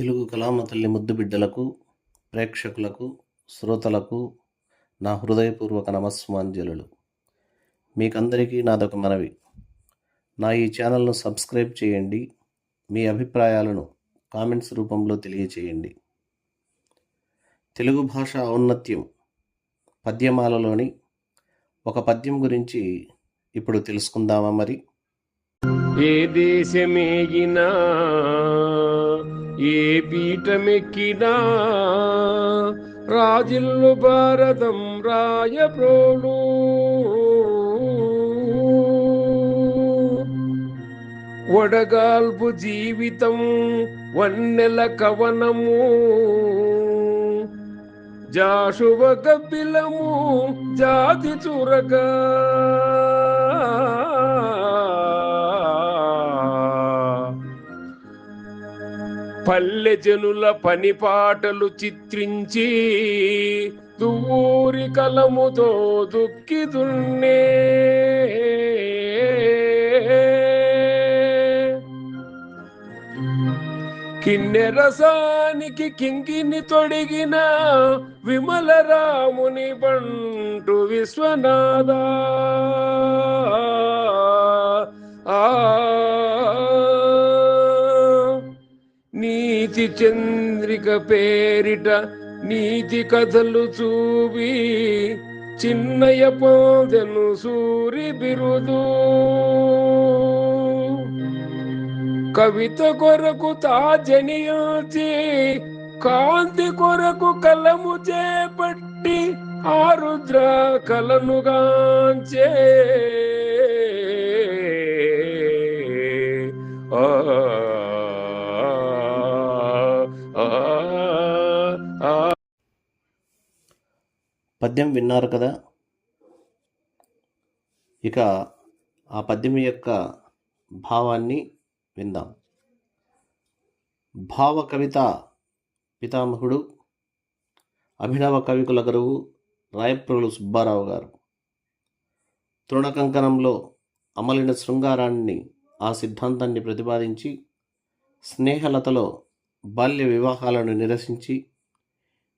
తెలుగు కళామతల్లి ముద్దు బిడ్డలకు ప్రేక్షకులకు శ్రోతలకు నా హృదయపూర్వక నమస్మాంజలు మీకందరికీ నాదొక మనవి. నా ఈ ఛానల్ను సబ్స్క్రైబ్ చేయండి. మీ అభిప్రాయాలను కామెంట్స్ రూపంలో తెలియచేయండి. తెలుగు భాష ఔన్నత్యం పద్యమాలలోని ఒక పద్యం గురించి ఇప్పుడు తెలుసుకుందామా మరి? ఏ దేశమేగినా ఏ పీఠమెక్కినా రాజిల్లు భారతం రాయప్రోలు వడగాల్పు జీవితం వన్నెల కవనము. జాషువ కపిలము జాతి చురగా. పల్లె జనుల పనిపాటలు చిత్రించి దూరి కలముతో దుక్కి దున్నే కిన్నెరసానికి కింకిని తొడిగిన విమల రాముని బంటు విశ్వనాథ. ఆ నీతి చంద్రిక పేరిట నీతి కథలు చూపి చిన్నయ పొందెను సూరి బిరుదు. కవిత కొరకు తాజనియోచి కాంతి కొరకు కలము చేపట్టి ఆరుద్ర కలనుగాంచే పద్యం విన్నారు కదా? ఇక ఆ పద్యం యొక్క భావాన్ని విందాం. భావ కవిత పితామహుడు అభినవ కవికుల గురువు రాయప్రోలు సుబ్బారావు గారు. తృణకంకణంలో అమలిన శృంగారాన్ని ఆ సిద్ధాంతాన్ని ప్రతిపాదించి స్నేహలతలో బాల్య వివాహాలను నిరసించి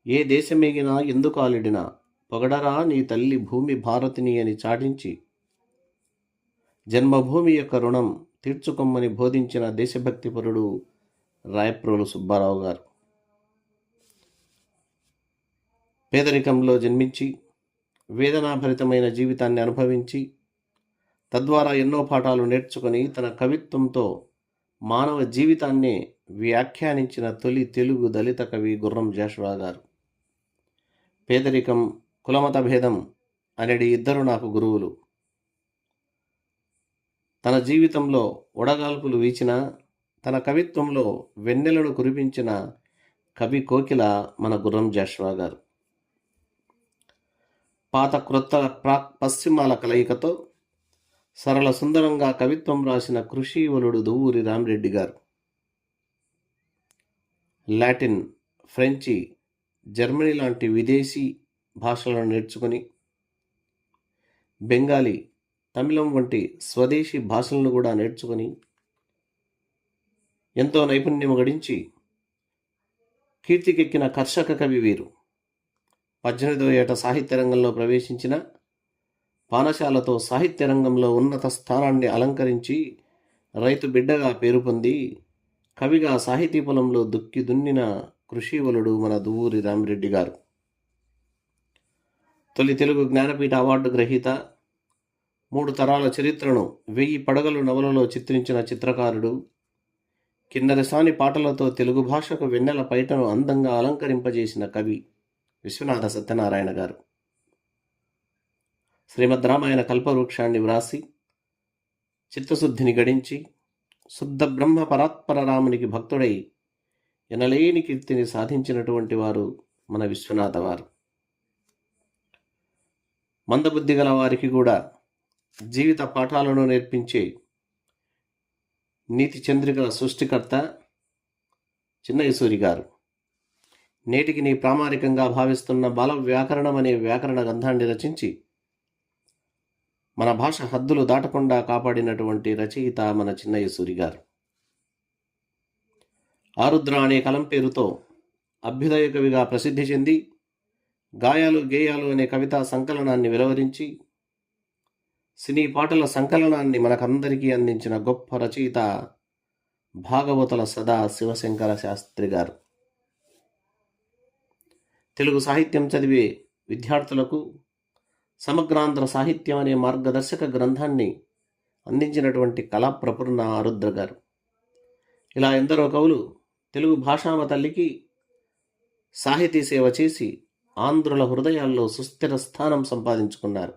ఏ దేశమేగినా ఎందుకు ఆలిడినా పొగడరా నీ తల్లి భూమి భారతిని అని చాటించి జన్మభూమి యొక్క రుణం తీర్చుకొమ్మని బోధించిన దేశభక్తిపరుడు రాయప్రోలు సుబ్బారావు గారు. పేదరికంలో జన్మించి వేదనాభరితమైన జీవితాన్ని అనుభవించి తద్వారా ఎన్నో పాఠాలు నేర్చుకొని తన కవిత్వంతో మానవ జీవితాన్నే వ్యాఖ్యానించిన తొలి తెలుగు దళిత కవి గుర్రం జాషువా గారు. పేదరికం కులమత భేదం అనేది ఇద్దరు నాకు గురువులు. తన జీవితంలో ఉడగాల్పులు వీచిన తన కవిత్వంలో వెన్నెలను కురిపించిన కవి కోకిల మన గుర్రం జాష్వా గారు. పాత క్రొత్త ప్రాక్ పశ్చిమాల కలయికతో సరళ సుందరంగా కవిత్వం రాసిన కృషీవలుడు దువ్వూరి రామిరెడ్డి గారు. లాటిన్ ఫ్రెంచి జర్మనీ లాంటి విదేశీ భాషలను నేర్చుకొని బెంగాలీ తమిళం వంటి స్వదేశీ భాషలను కూడా నేర్చుకొని ఎంతో నైపుణ్యం గడించి కీర్తికెక్కిన కర్షక కవి వీరు. పద్దెనిమిదవ ఏట సాహిత్య రంగంలో ప్రవేశించిన పానశాలతో సాహిత్య రంగంలో ఉన్నత స్థానాన్ని అలంకరించి రైతు బిడ్డగా పేరు పొంది కవిగా సాహితీ పొలంలో దుక్కి దున్నిన కృషివలుడు మన దువ్వూరి రామిరెడ్డి గారు. తొలి తెలుగు జ్ఞానపీఠ అవార్డు గ్రహీత మూడు తరాల చరిత్రను వెయ్యి పడగలు నవలలో చిత్రించిన చిత్రకారుడు. కిన్నరసాని పాటలతో తెలుగు భాషకు వెన్నెల పైటను అందంగా అలంకరింపజేసిన కవి విశ్వనాథ సత్యనారాయణ గారు. శ్రీమద్ రామాయణ కల్పవృక్షాన్ని వ్రాసి చిత్తశుద్ధిని గడించి శుద్ధ బ్రహ్మ పరాత్పర రామునికి భక్తుడై ఎనలేని కీర్తిని సాధించినటువంటి వారు మన విశ్వనాథ వారు. మందబుద్ధి గల వారికి కూడా జీవిత పాఠాలను నేర్పించే నీతి చంద్రికల సృష్టికర్త చిన్నయసూరి గారు. నేటికి నీ ప్రామాణికంగా భావిస్తున్న బాల వ్యాకరణం అనే వ్యాకరణ గ్రంథాన్ని రచించి మన భాష హద్దులు దాటకుండా కాపాడినటువంటి రచయిత మన చిన్నయ్య సూరి గారు. ఆరుద్ర అనే కలం పేరుతో అభ్యుదయ కవిగా ప్రసిద్ధి చెంది గాయాలు గేయాలు అనే కవితా సంకలనాన్ని వెలువరించి సినీ పాటల సంకలనాన్ని మనకందరికీ అందించిన గొప్ప రచయిత భాగవతుల సదా శివశంకర శాస్త్రి గారు. తెలుగు సాహిత్యం చదివే విద్యార్థులకు సమగ్రాంధ్ర సాహిత్యం అనే మార్గదర్శక గ్రంథాన్ని అందించినటువంటి కళాప్రపూర్ణ ఆరుద్ర గారు. ఇలా ఎందరో కవులు తెలుగు భాషామ తల్లికి సాహితీ సేవ చేసి ఆంధ్రుల హృదయాల్లో సుస్థిర స్థానం సంపాదించుకున్నారు.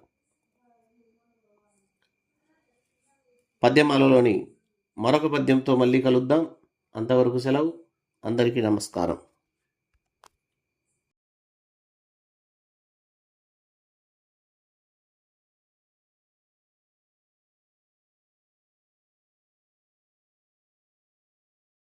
పద్యమాలలోని మరొక పద్యంతో మళ్ళీ కలుద్దాం. అంతవరకు సెలవు. అందరికీ నమస్కారం.